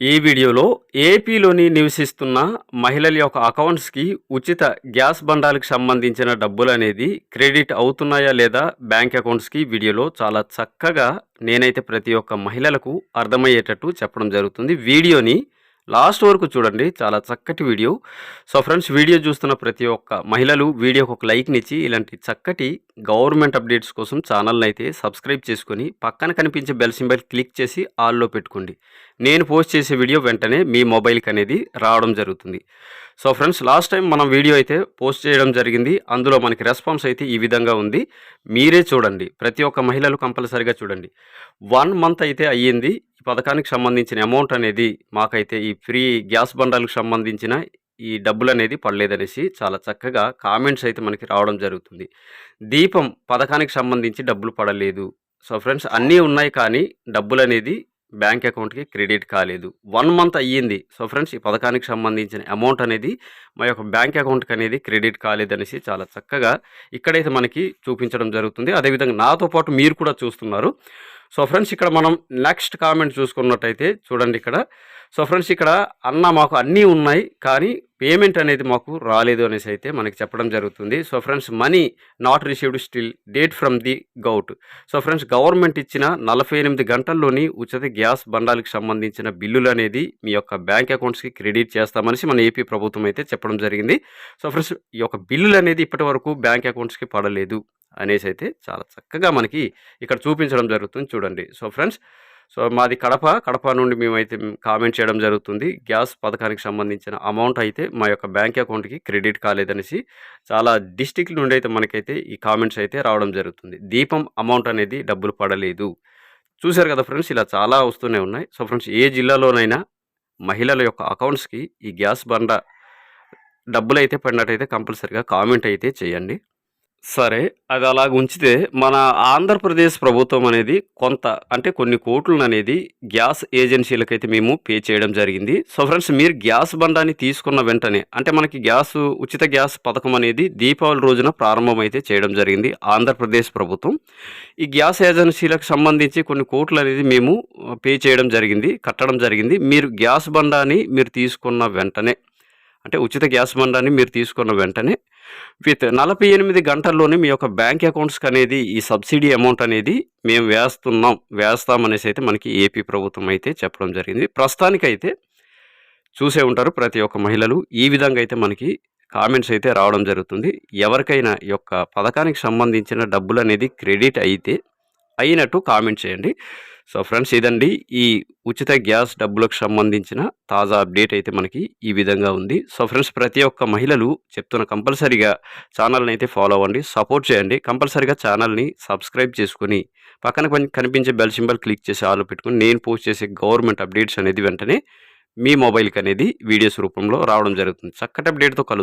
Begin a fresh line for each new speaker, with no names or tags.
ఈ వీడియోలో ఏపీలోని నివసిస్తున్న మహిళల యొక్క అకౌంట్స్కి ఉచిత గ్యాస్ బండాలకు సంబంధించిన డబ్బులు అనేది క్రెడిట్ అవుతున్నాయా లేదా బ్యాంక్ అకౌంట్స్కి వీడియోలో చాలా చక్కగా నేనైతే ప్రతి ఒక్క మహిళలకు అర్థమయ్యేటట్టు చెప్పడం జరుగుతుంది. వీడియోని లాస్ట్ వరకు చూడండి చాలా చక్కటి వీడియో. సో ఫ్రెండ్స్ వీడియో చూస్తున్న ప్రతి ఒక్క మహిళలు వీడియోకి ఒక లైక్నిచ్చి ఇలాంటి చక్కటి గవర్నమెంట్ అప్డేట్స్ కోసం ఛానల్ని అయితే సబ్స్క్రైబ్ చేసుకొని పక్కన కనిపించే బెల్ సింబల్ క్లిక్ చేసి ఆల్లో పెట్టుకోండి. నేను పోస్ట్ చేసే వీడియో వెంటనే మీ మొబైల్కి అనేది రావడం జరుగుతుంది. సో ఫ్రెండ్స్ లాస్ట్ టైం మనం వీడియో అయితే పోస్ట్ చేయడం జరిగింది. అందులో మనకి రెస్పాన్స్ అయితే ఈ విధంగా ఉంది. మీరే చూడండి. ప్రతి ఒక్క మహిళలు కంపల్సరిగా చూడండి. వన్ మంత్ అయితే అయ్యింది. పథకానికి సంబంధించిన అమౌంట్ అనేది మాకైతే ఈ ఫ్రీ గ్యాస్ బండలకు సంబంధించిన ఈ డబ్బులు అనేది పడలేదనేసి చాలా చక్కగా కామెంట్స్ అయితే మనకి రావడం జరుగుతుంది. దీపం పథకానికి సంబంధించి డబ్బులు పడలేదు. సో ఫ్రెండ్స్ అన్నీ ఉన్నాయి కానీ డబ్బులు అనేది బ్యాంక్ అకౌంట్కి క్రెడిట్ కాలేదు. వన్ మంత్ అయ్యింది. సో ఫ్రెండ్స్ ఈ పథకానికి సంబంధించిన అమౌంట్ అనేది మా యొక్క బ్యాంక్ అకౌంట్కి అనేది క్రెడిట్ కాలేదనేసి చాలా చక్కగా ఇక్కడైతే మనకి చూపించడం జరుగుతుంది. అదేవిధంగా నాతో పాటు మీరు కూడా చూస్తున్నారు. సో ఫ్రెండ్స్ ఇక్కడ మనం నెక్స్ట్ కామెంట్ చూసుకున్నట్టయితే చూడండి ఇక్కడ. సో ఫ్రెండ్స్ ఇక్కడ అన్న మాకు అన్నీ ఉన్నాయి కానీ పేమెంట్ అనేది మాకు రాలేదు అనేసి అయితే మనకి చెప్పడం జరుగుతుంది. So friends money not received still date from the govt. So friends government ఇచ్చిన నలభై ఎనిమిది గంటల్లోని ఉచిత గ్యాస్ బండాలకు సంబంధించిన బిల్లులు అనేది మీ యొక్క బ్యాంక్ అకౌంట్స్కి క్రెడిట్ చేస్తామనేసి మన ఏపీ ప్రభుత్వం అయితే చెప్పడం జరిగింది. సో ఫ్రెండ్స్ ఈ యొక్క బిల్లులు అనేది ఇప్పటి వరకు బ్యాంక్ అకౌంట్స్కి పడలేదు. అనేసి అయితే చాలా చక్కగా మనకి ఇక్కడ చూపించడం జరుగుతుంది చూడండి. సో ఫ్రెండ్స్ సో మాది కడప కడప నుండి మేమైతే కామెంట్ చేయడం జరుగుతుంది. గ్యాస్ పథకానికి సంబంధించిన అమౌంట్ అయితే మా యొక్క బ్యాంక్ అకౌంట్కి క్రెడిట్ కాలేదనేసి చాలా డిస్టిక్ నుండి అయితే మనకైతే ఈ కామెంట్స్ అయితే రావడం జరుగుతుంది. దీపం అమౌంట్ అనేది డబ్బులు పడలేదు. చూశారు కదా ఫ్రెండ్స్ ఇలా చాలా వస్తూనే ఉన్నాయి. సో ఫ్రెండ్స్ ఏ జిల్లాలోనైనా మహిళల యొక్క అకౌంట్స్కి ఈ గ్యాస్ బండ డబ్బులు అయితే పడినట్టయితే కంపల్సరిగా కామెంట్ అయితే చేయండి. సరే అది అలాగ ఉంచితే మన ఆంధ్రప్రదేశ్ ప్రభుత్వం అనేది కొంత అంటే కొన్ని కోట్లను అనేది గ్యాస్ ఏజెన్సీలకైతే మేము పే చేయడం జరిగింది. సో ఫ్రెండ్స్ మీరు గ్యాస్ బండాన్ని తీసుకున్న వెంటనే అంటే మనకి గ్యాస్ ఉచిత గ్యాస్ పథకం అనేది దీపావళి రోజున ప్రారంభమైతే చేయడం జరిగింది ఆంధ్రప్రదేశ్ ప్రభుత్వం. ఈ గ్యాస్ ఏజెన్సీలకు సంబంధించి కొన్ని కోట్లు అనేది మేము పే చేయడం జరిగింది కట్టడం జరిగింది. మీరు గ్యాస్ బండాన్ని మీరు తీసుకున్న వెంటనే అంటే ఉచిత గ్యాస్ బండాన్ని మీరు తీసుకున్న వెంటనే విత్ నలభై ఎనిమిది గంటల్లోనే మీ యొక్క బ్యాంక్ అకౌంట్స్కి అనేది ఈ సబ్సిడీ అమౌంట్ అనేది మేము వేస్తున్నాం వేస్తామనేసి అయితే మనకి ఏపీ ప్రభుత్వం అయితే చెప్పడం జరిగింది. ప్రస్తుతానికైతే చూసే ఉంటారు ప్రతి ఒక్క మహిళలు. ఈ విధంగా అయితే మనకి కామెంట్స్ అయితే రావడం జరుగుతుంది. ఎవరికైనా యొక్క పథకానికి సంబంధించిన డబ్బులు అనేది క్రెడిట్ అయితే అయినట్టు కామెంట్ చేయండి. సో ఫ్రెండ్స్ ఇదండి ఈ ఉచిత గ్యాస్ డబ్బులకు సంబంధించిన తాజా అప్డేట్ అయితే మనకి ఈ విధంగా ఉంది. సో ఫ్రెండ్స్ ప్రతి ఒక్క మహిళలు చెప్తున్న కంపల్సరీగా ఛానల్ని అయితే ఫాలో అవ్వండి సపోర్ట్ చేయండి. కంపల్సరీగా ఛానల్ని సబ్స్క్రైబ్ చేసుకుని పక్కన కనిపించే బెల్ సింబల్ క్లిక్ చేసి ఆలో పెట్టుకుని నేను పోస్ట్ చేసే గవర్నమెంట్ అప్డేట్స్ అనేది వెంటనే మీ మొబైల్కి అనేది వీడియోస్ రూపంలో రావడం జరుగుతుంది. చక్కటి అప్డేట్తో కలుద్దాం.